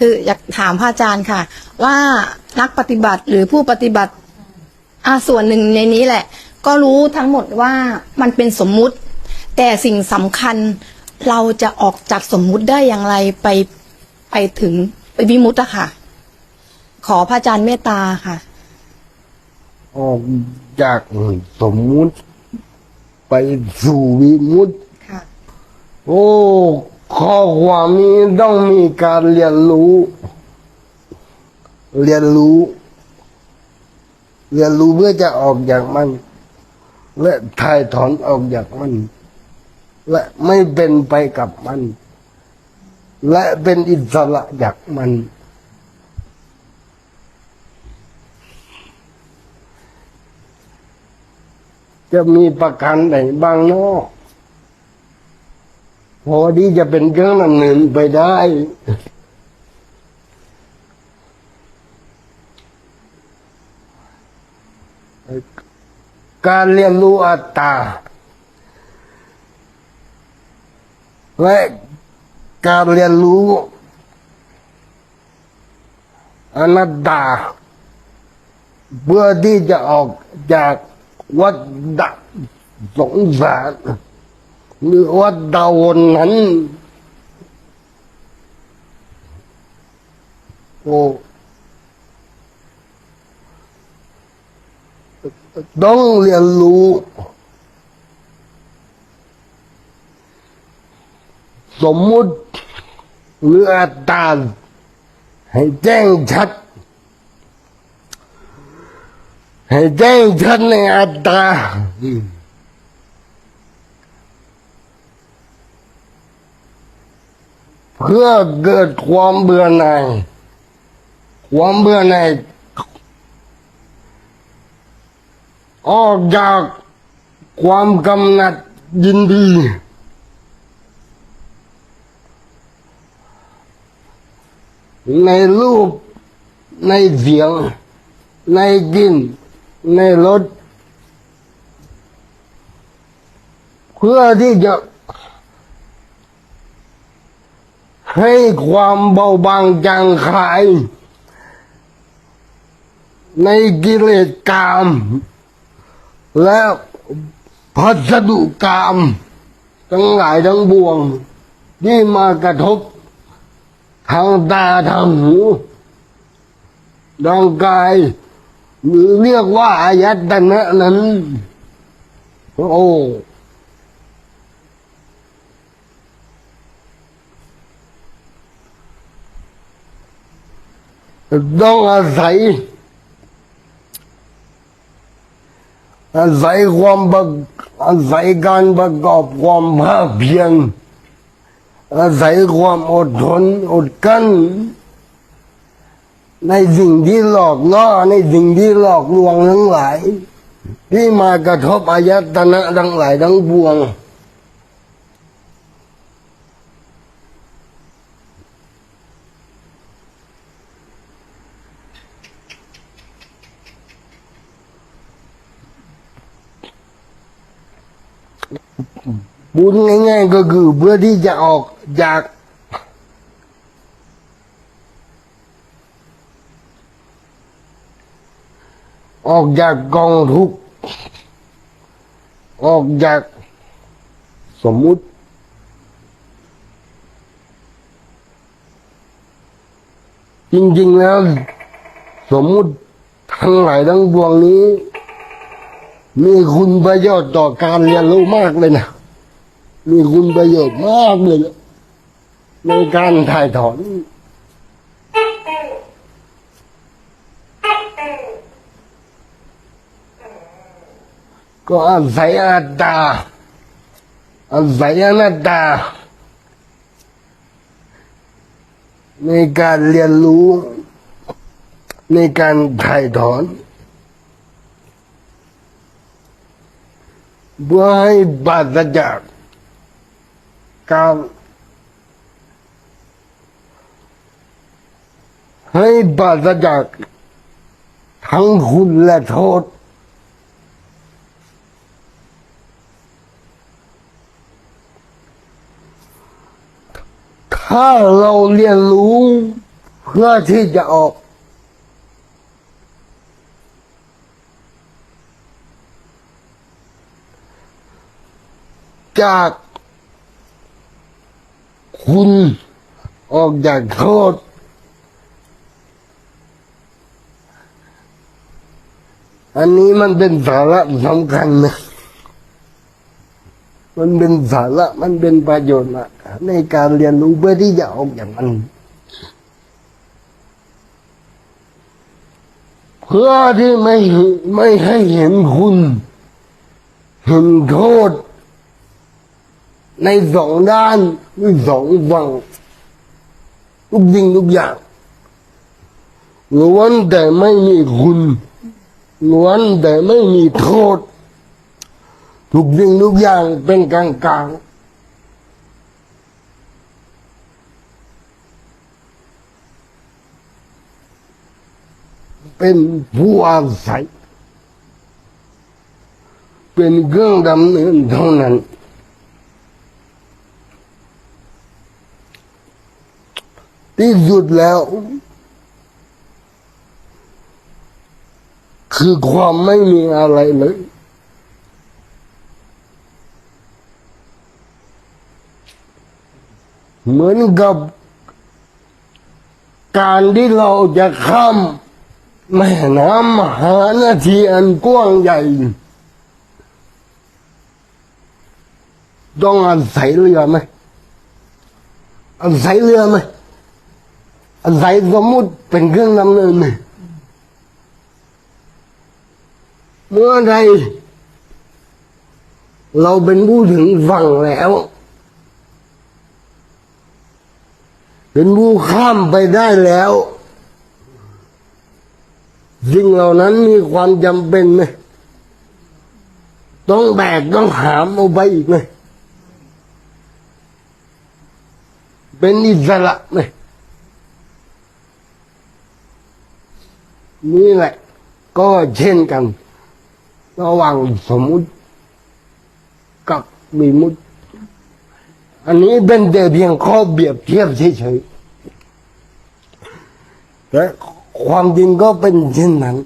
คืออยากถามพระอาจารย์ค่ะ ว่านักปฏิบัติหรือผู้ปฏิบัติอ่าส่วนหนึ่งในนี้แหละ ก็รู้ทั้งหมดว่ามันเป็นสมมุติ แต่สิ่งสำคัญเราจะออกจากสมมุติได้อย่างไรไปไปถึงไปวิมุตต์อะค่ะ ขอพระอาจารย์เมตตาค่ะ ออกจากสมมุติ ไปสู่วิมุตติค่ะโอ้ ข้อความนี้ต้องมีการเรียนรู้ เรียนรู้ เรียนรู้เพื่อจะออกจากมัน และถ่ายถอนออกจากมัน และไม่เป็นไปกับมัน และเป็นอิสระจากมันจะมีประกันไหนบ้างเนอก พอที่จะเป็นเครื่องดำเนินไปได้ การเรียนรู้อัตตา และการเรียนรู้อนัตตา เพื่อที่จะออกจากวัฏสงสาร หรือวัฏวนนั้น โอ้ต้องเรียนรู้สมมุติหรืออัตาให้แจ้งชัด ให้แจ้งชัดในอัตตา เพื่อเกิดความเบื่อหน่ายความเบื่อหน่ายออกจากความกำหนัดยินดีในรูปในเสียง ในกิน ในรสเพื่อที่จะ ให้ความเบาบางจางคาย ในกิเลสกาม และพัสดุกาม ทั้งหลายทั้งบวง ที่มากระทบ ทางตาทางหูทางกายหรือเรียกว่าอายตนะนั้น โอ้ ต้องอาศัย อาศัยความประอาศัยการประกอบความภาคเพียรอาศัยความอดทนอดกั้นในสิ่งที่หลอกล่อในสิ่งที่หลอกลวงทั้งหลาย ที่มากระทบอายตนะทั้งหลายทั้งปวง บุญง่ายๆก็คือเพื่อที่จะออกจากออกจากกองทุก ออกจากสมมุติ จริงๆแล้ว สมมุติทั้งหลายทั้งปวงนี้ มีคุณประโยชน์ต่อการเรียนรู้มากเลยนะ มีคุณประโยชน์มากเลยนะในการถ่ายถอนก็อาศัยอัตตาอาศัยอนัตตา ในการเรียนรู้ ในการถ่ายถอน เพื่อให้ปราศจากการให้ปราศจากทั้งคุณและโทษ ถ้าเราเรียนรู้เพื่อที่จะออก จาก คุณออกจากโทษ อันนี้มันเป็นสาระสำคัญนะ มันเป็นสาระมันเป็นประโยชน์นะในการเรียนรู้เพื่อที่จะออกจากมัน เพื่อที่ไม่ไม่ให้เห็นคุณ เห็นโทษ ในสองด้านหรือสองฝั่งทุกสิ่งทุกอย่างล้วนแต่ไม่มีคุณล้วนแต่ไม่มีโทษ ทุกสิ่งทุกอย่างเป็นกลางกลางเป็นผู้อาศัยเป็นเครื่องดำเนินเท่านั้น ที่สุดแล้ว คือความไม่มีอะไรเลย เหมือนกับ การที่เราจะข้ามแม่น้ำมหานาทีอันกว้างใหญ่ ต้องอาศัยเรือไหมอาศัยเรือไหม อาศัยสมมุติเป็นเครื่องดำเนินเมื่อใดเราเป็นผู้ถึงฝั่งแล้ว เป็นผู้ข้ามไปได้แล้วสิ่งเหล่านั้นมีความจำเป็นไหมต้องแบกต้องหามเอาไปอีกไหมเป็นอิสระไหม นี่แหละ ก็เช่นกัน ระหว่างสมมุติกับมีมุติ อันนี้เป็นแต่เพียงข้อเปรียบเทียบเฉยๆและความจริงก็เป็นเช่นนั้น